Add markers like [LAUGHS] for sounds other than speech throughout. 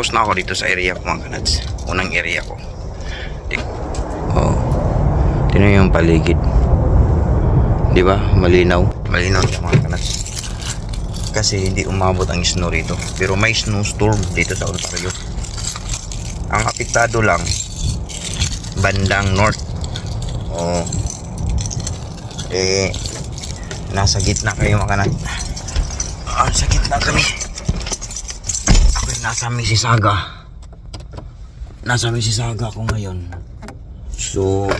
Tapos na ako dito sa area ko mga kanads. Unang area ko. Oh. Tingnan yung paligid. Di ba? Malinaw. Malinaw siya mga kanads. Kasi hindi umabot ang snow rito. Pero may snowstorm dito sa Ontario. Ang apektado lang bandang north. Oh. Eh nasa gitna kayo mga kanads. Ah, sa gitna kami. Ako'y nasa Mississauga. Nasa Mississauga ako ngayon. So,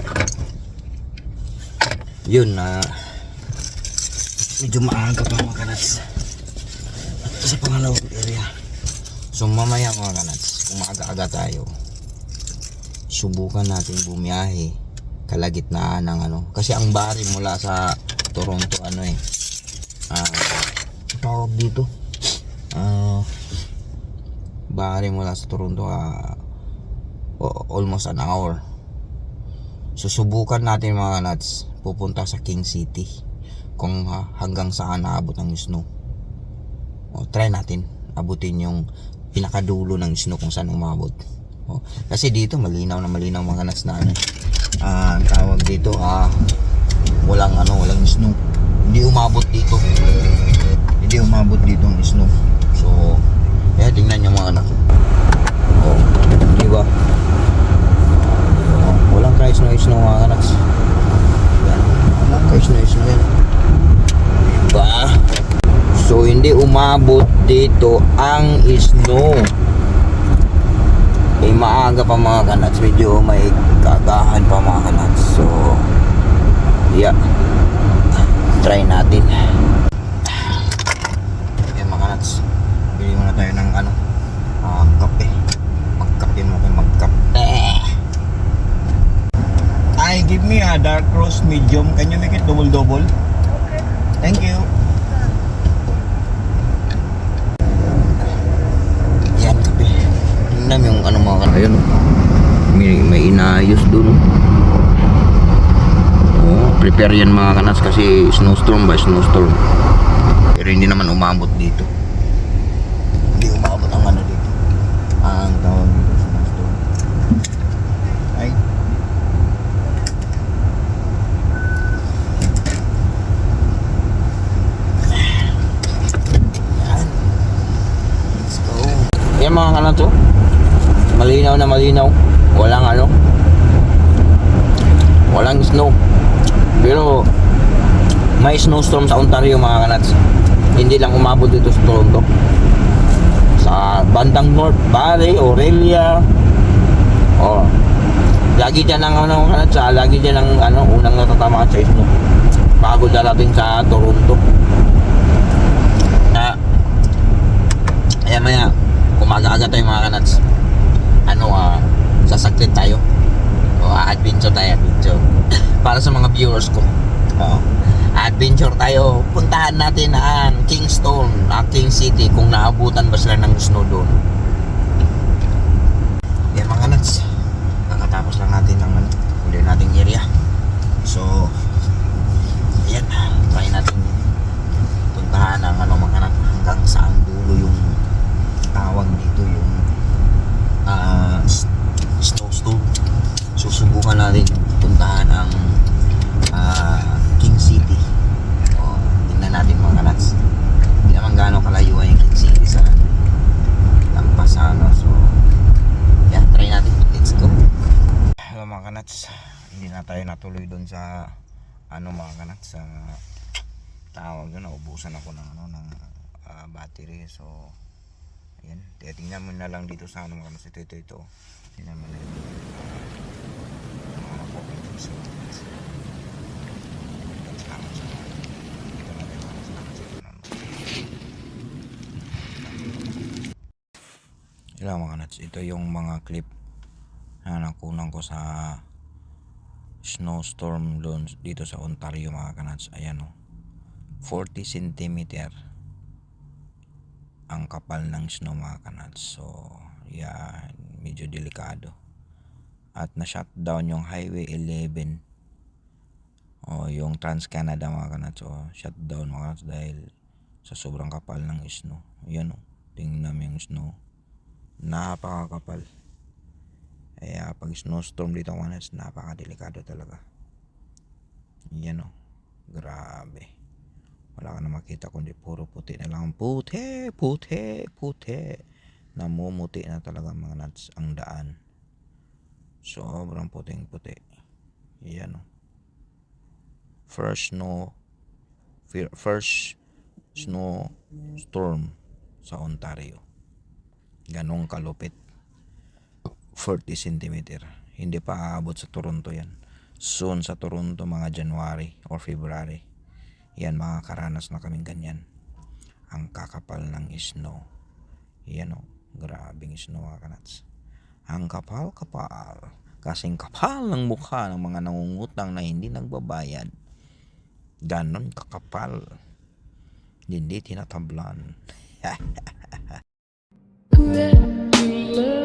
yun na medyo maaga pa mga kanats. At sa pangalawang area. So, mamaya mga kanats, kung maaga-aga tayo, subukan natin bumiyahe kalagitnaan ng ano. Kasi ang bari mula sa Toronto, ano eh, ah, ang tawag dito, ah, bari mula sa Toronto, o- almost an hour. Susubukan natin mga nuts pupunta sa King City kung ah, hanggang saan naabot ang snow. O, try natin abutin yung pinakadulo ng snow kung saan umabot. O, kasi dito malinaw na malinaw mga nuts na ano. Ang tawag dito ah walang ano, walang snow. Hindi umabot dito. Hindi umabot dito ang snow. So, kaya tingnan nyo mga anak. Oh, di ba? Oh, walang kahit snow snow mga anak. Yan. Walang kahit snow snow yan. Diba? So, hindi umabot dito ang snow. Eh, maaga pa mga kanats. Medyo may kagahan pa mga kanats. So, yeah. Try natin. Yan mga kanats. Bili muna tayo ng ano, ah, kape. Magkape muna tayo, magkape. I give me a dark roast medium. Can you make it double double? Thank you. Yan, kape. Tingnan mo yung ano mga kanats. Ayun. May, may inayos dun. Oh, prepare yan mga kanas kasi snowstorm ba? Snowstorm. Pero hindi naman umabot dito. Hindi umabot ang ano dito. Ang tawag dito snowstorm. Ay, Yan. Let's go. Yan mga kanas to. Malinaw na malinaw. Walang ano. Walang snow. Pero may snowstorm sa Ontario mga kanats. Hindi lang umabot dito sa Toronto. Sa bandang North Valley, Aurelia. Oh. Lagi dyan ang ano kanats, ah, lagi dyan ang ano, unang natatamaan sa snow. Bago darating sa Toronto. Na Ayan maya, kumaga-aga tayo mga kanats. Ano ah, sasaklit tayo. O adventure tayo, adventure. [LAUGHS] Para sa mga viewers ko. Oo. Adventure tayo. Puntahan natin ang Kingston, ang King City kung naabutan ba sila ng snow doon. Yan mga nuts. Kakatapos lang natin ng ano, uli nating area. So, yan. Try natin puntahan ang ano mga anak hanggang saan dulo yung tawag dito yung ah s- snowstorm. Susubukan natin puntahan ang ah, King City. O, tingnan natin mga kanats. Hindi naman gaano kalayuan yung King City sa lampas sa ano. So, yeah, try natin. Let's go. Hello mga kanats. Hindi na tayo natuloy doon sa ano mga kanats sa tawag yun. Naubusan ako ng ano ng ah, battery. So, ayan. Tingnan mo na lang dito sa ano mga kanats. Ito, ito, ito. Tingnan mo na Ito mga nuts, ito yung mga clip na nakunan ko sa snowstorm doon dito sa Ontario mga kanats. Ayan o. 40 cm ang kapal ng snow mga kanats. So, yeah, medyo delikado. At na-shutdown yung Highway 11 o yung Trans-Canada mga kanats. O, shutdown mga kanats dahil sa sobrang kapal ng snow. Ayan o. Tingnan mo yung snow. Napakakapal. Kaya pag snowstorm dito kanads, napakadelikado talaga. Yan o. Grabe. Wala ka na makita kundi puro puti na lang. Puti, puti, puti. Namumuti na talaga mga nuts ang daan. Sobrang puting puti. Yan o. First snow fir- first snow storm sa Ontario. Ganong kalupit. 40 centimeter. Hindi pa aabot sa Toronto yan. Soon sa Toronto mga January or February. Yan mga karanas na kaming ganyan. Ang kakapal ng snow. Yan o. Grabing snow mga kanats. Ang kapal-kapal. Kasing kapal ng mukha ng mga nangungutang na hindi nagbabayad. Ganon kakapal. Hindi tinatablan. Let me love